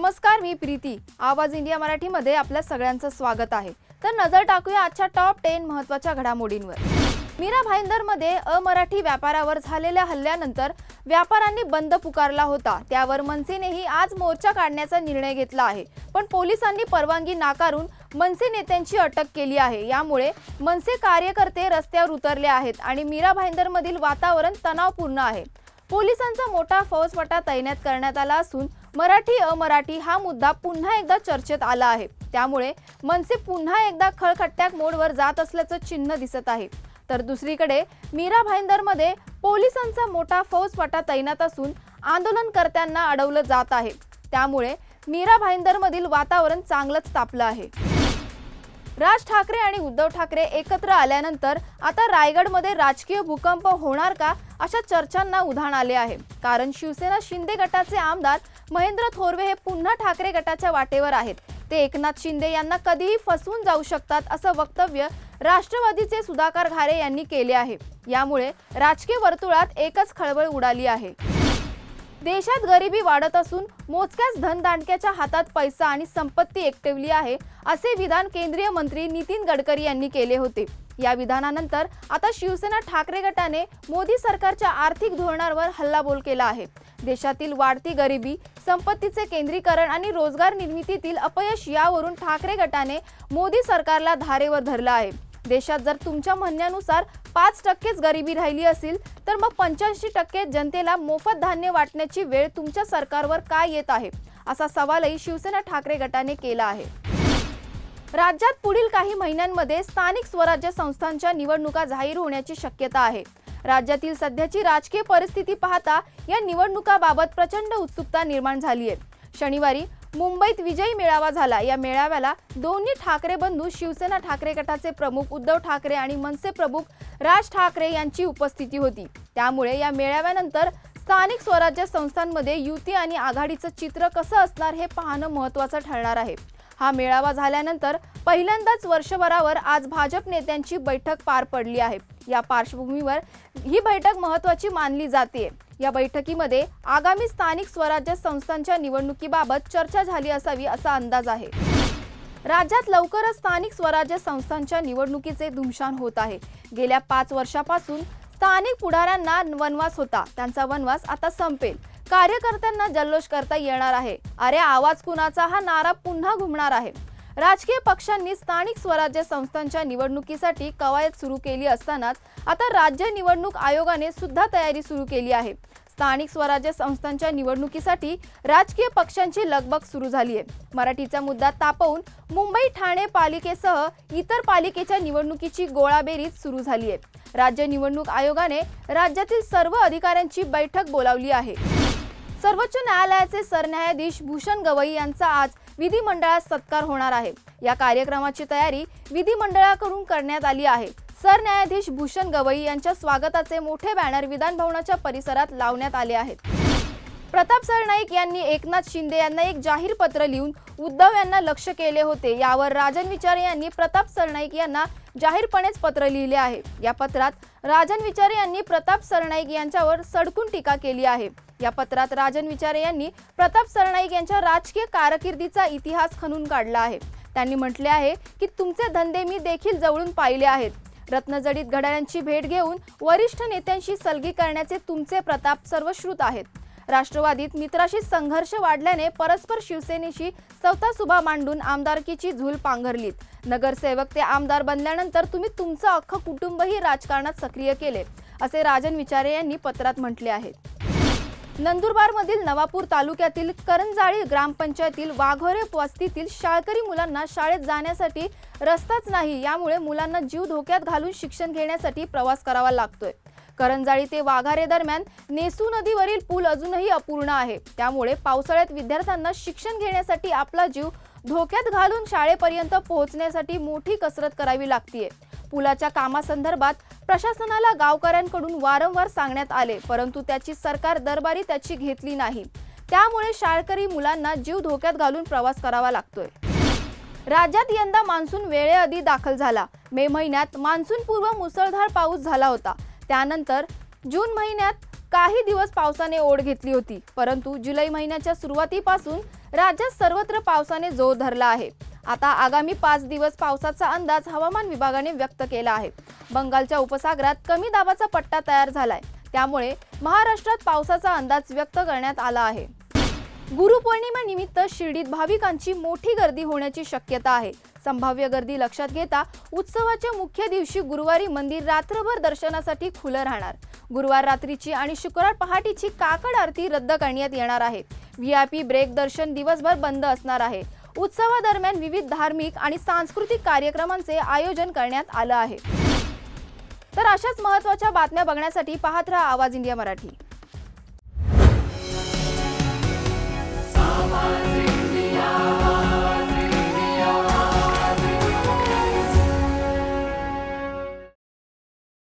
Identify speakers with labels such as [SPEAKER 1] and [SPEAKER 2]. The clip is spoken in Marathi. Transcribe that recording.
[SPEAKER 1] नमस्कार मी प्रीती. आवाज इंडिया मराठीमध्ये आपल्या सगळ्यांचं स्वागत आहे. तर नजर टाकूया आजच्या टॉप टेन महत्त्वाच्या घडामोडींवर. मीरा भाईंदरमध्ये अमराठी व्यापारावर झालेल्या हल्ल्यानंतर व्यापाऱ्यांनी बंद पुकारला होता. त्यावर मनसेनेही आज मोर्चा काढण्याचा निर्णय घेतला आहे. पण पोलिसांनी परवानगी नाकारून मनसे नेत्यांची अटक केली आहे. यामुळे मनसे कार्यकर्ते रस्त्यावर उतरले आहेत आणि मीरा भाईंदरमधील वातावरण तणावपूर्ण आहे. पोलिसांचा मोठा फौजफाटा तैनात करण्यात आला असून मराठी अमराठी हा मुद्दा पुन्हा एकदा चर्चेत आला आहे. त्यामुळे मनसे पुन्हा एकदा खळखट्ट्याक मोडवर जात असल्याचं चिन्ह दिसत आहे. तर दुसरीकडे मीरा भाईंदरमध्ये पोलिसांचा मोठा फौजफाटा तैनात असून आंदोलनकर्त्यांना अडवलं जात आहे. त्यामुळे मीरा भाईंदरमधील वातावरण चांगलंच तापलं आहे. राज ठाकरे आणि उद्धव ठाकरे एकत्र आल्यानंतर आता रायगडमध्ये राजकीय भूकंप होणार का अशा चर्चांना उधाण आले आहे. कारण शिवसेना शिंदे गटाचे आमदार महेंद्र थोरवे हे पुन्हा ठाकरे गटाच्या वाटेवर आहेत. ते एकनाथ शिंदे यांना कधीही फसवून जाऊ शकतात असं वक्तव्य राष्ट्रवादीचे सुधाकर घारे यांनी केले आहे. यामुळे राजकीय वर्तुळात एकच खळबळ उडाली आहे. देशात गरिबी वाढत असून मोजक्याच धनदांडक्याच्या हातात पैसा आणि संपत्ती एकटेवली आहे असे विधान केंद्रीय मंत्री नितीन गडकरी यांनी केले होते. या विधानानंतर आता शिवसेना ठाकरे गटाने मोदी सरकारच्या आर्थिक धोरणावर हल्लाबोल केला आहे. देशातील वाढती गरिबी संपत्तीचे केंद्रीकरण आणि रोजगार निर्मितीतील अपयश यावरून ठाकरे गटाने मोदी सरकारला धारेवर धरलं आहे. देशात जर तुमच्या म्हणण्यानुसार पाच टक्केच गरिबी राहिली असेल तर मग पंच्याऐंशी टक्के जनतेला मोफत धान्य वाटण्याची वेळ तुमच्या सरकारवर काय येत आहे? असा सवालही शिवसेना ठाकरे गटाने केला आहे. राज्यात पुढील काही महिन्यांमध्ये स्थानिक स्वराज्य संस्थांच्या निवडणुका जाहीर होण्याची शक्यता आहे. राज्यातील सध्याची राजकीय परिस्थिती पाहता या निवडणुकाबाबत प्रचंड उत्सुकता निर्माण झाली आहे. शनिवारी मुंबईत विजयी मेळावा झाला. या मेळाव्याला दोन्ही ठाकरे बंधू शिवसेना ठाकरे गटाचे प्रमुख उद्धव ठाकरे आणि मनसे प्रमुख राज ठाकरे यांची उपस्थिती होती. त्यामुळे या मेळाव्यानंतर स्थानिक स्वराज्य संस्थांमध्ये युती आणि आघाडीचं चित्र कसं असणार हे पाहणं महत्त्वाचं ठरणार आहे. हा मेळावा झाल्यानंतर पहिल्यांदाच वर्षभरावर आज भाजप नेत्यांची बैठक पार पडली आहे. या पार्श्वभूमीवर ही बैठक महत्त्वाची मानली जाते या बैठकीमध्ये आगामी स्थानिक स्वराज्य संस्थांच्या निवडणुकीबाबत चर्चा झाली असावी असा अंदाज आहे. राज्यात लवकरच स्थानिक स्वराज्य संस्थांच्या निवडणुकीचे धुमशान होत आहे. गेल्या पाच वर्षापासून स्थानिक पुढाऱ्यांना वनवास होता. त्यांचा वनवास आता संपेल. कार्यकर्त्यांना जल्लोष करता येणार आहे. अरे आवाज कुणाचा? हा नारा पुन्हा घुमणार आहे. राजकीय पक्षांनी स्थानिक स्वराज्य संस्थांच्या निवडणुकीसाठी कवायत सुरू केली असतानाच आता राज्य निवडणूक आयोगाने सुद्धा तयारी सुरू केली आहे. स्थानिक स्वराज्य संस्थांच्या निवडणुकीसाठी राजकीय पक्षांची लगबग सुरू झाली आहे. मराठीचा मुद्दा तापवून मुंबई ठाणे पालिकेसह इतर पालिकेच्या निवडणुकीची गोळाबेरीज सुरू झाली आहे. राज्य निवडणूक आयोगाने राज्यातील सर्व अधिकाऱ्यांची बैठक बोलावली आहे. सर्वोच्च न्यायालयाचे सरन्यायाधीश भूषण गवई यांचा आज विधिमंडळात सत्कार होणार आहे. या कार्यक्रमाची तयारी विधिमंडळाकडून करण्यात आली आहे. सरन्यायाधीश भूषण गवई यांच्या स्वागताचे मोठे बॅनर विधान भवनाच्या परिसरात लावण्यात आले आहेत. प्रताप सरनाईक यांनी एकनाथ शिंदे यांना एक जाहीर पत्र लिहून उद्धव यांना लक्ष केले होते. यावर राजन विचारे यांनी प्रताप सरनाईक यांना जाहीरपणेच पत्र लिहिले आहे. या पत्रात राजन विचारे यांनी प्रताप सरनाईक यांच्यावर सडकून टीका केली आहे. या पत्रात राजन विचारे यांनी प्रताप सरनाईक यांच्या राजकीय कारकिर्दीचा इतिहास खणून काढला आहे. त्यांनी म्हटले आहे की तुमचे धंदे मी देखील जवळून पाहिले आहेत. रत्नजडीत घड्याळांची भेट घेऊन वरिष्ठ नेत्यांशी सलगी करण्याचे तुमचे प्रताप सर्वश्रुत आहेत. राष्ट्रवादीत मित्राशी संघर्ष वाढल्याने परस्पर शिवसेनेशी चौथा सुभा मांडून आमदारकीची झूल पांघरलीत. नगरसेवक ते आमदार बनल्यानंतर तुम्ही तुमचं अख्खं कुटुंबही राजकारणात सक्रिय केले असे राजन विचारे यांनी पत्रात म्हटले आहे. नंदुरबारमधील नवापूर तालुक्यातील करंजाळी ग्रामपंचायतील वाघोरे वस्तीतील शाळकरी मुलांना शाळेत जाण्यासाठी रस्ताच नाही यामुळे मुलांना जीव धोक्यात घालून शिक्षण घेण्यासाठी प्रवास करावा लागतोय. करंजाळी ते वाघारे दरम्यान नेसू नदीवरील पूल अजूनही अपूर्ण आहे. त्यामुळे पावसाळ्यात विद्यार्थ्यांना शिक्षण घेण्यासाठी आपला जीव धोक्यात घालून शाळेपर्यंत पोहोचण्यासाठी मोठी कसरत करावी लागतीये. पुलाच्या कामासंदर्भात प्रशासनाला गावकऱ्यांकडून वारंवार सांगण्यात आले परंतु त्याची सरकार दरबारी त्याची घेतली नाही. त्यामुळे शाळकरी मुलांना जीव धोक्यात घालून प्रवास करावा लागतोय. राज्यात यंदा मान्सून वेळेआधी दाखल झाला. मे महिन्यात मान्सून पूर्व मुसळधार पाऊस झाला होता. त्यानंतर जून महिन्यात काही दिवस पावसाने ओढ घेतली होती परंतु जुलै महिन्याच्या सुरुवातीपासून राज्यात सर्वत्र पावसाने जोर धरला आहे. आता आगामी पाच दिवस पावसाचा अंदाज हवामान विभागाने व्यक्त केला आहे. बंगालच्या उपसागरात कमी दाबाचा पट्टा तयार झालाय. त्यामुळे महाराष्ट्रात पावसाचा अंदाज व्यक्त करण्यात आला आहे. गुरुपौर्णिमा निमित्त शिर्डीत भाविकांची मोठी गर्दी होण्याची शक्यता आहे. संभाव्य गर्दी लक्षात घेता उत्सवाच्या मुख्य दिवशी गुरुवारी मंदिर रात्रभर दर्शनासाठी खुलं राहणार. गुरुवार रात्रीची आणि शुक्रवार पहाटेची काकड आरती रद्द करण्यात येणार आहे. व्ही आय पी ब्रेक दर्शन दिवसभर बंद असणार आहे. उत्सवादरम्यान विविध धार्मिक आणि सांस्कृतिक कार्यक्रमांचे आयोजन करण्यात आलं आहे. तर अशाच महत्त्वाच्या बातम्या बघण्यासाठी पाहत राहा आवाज इंडिया मराठी.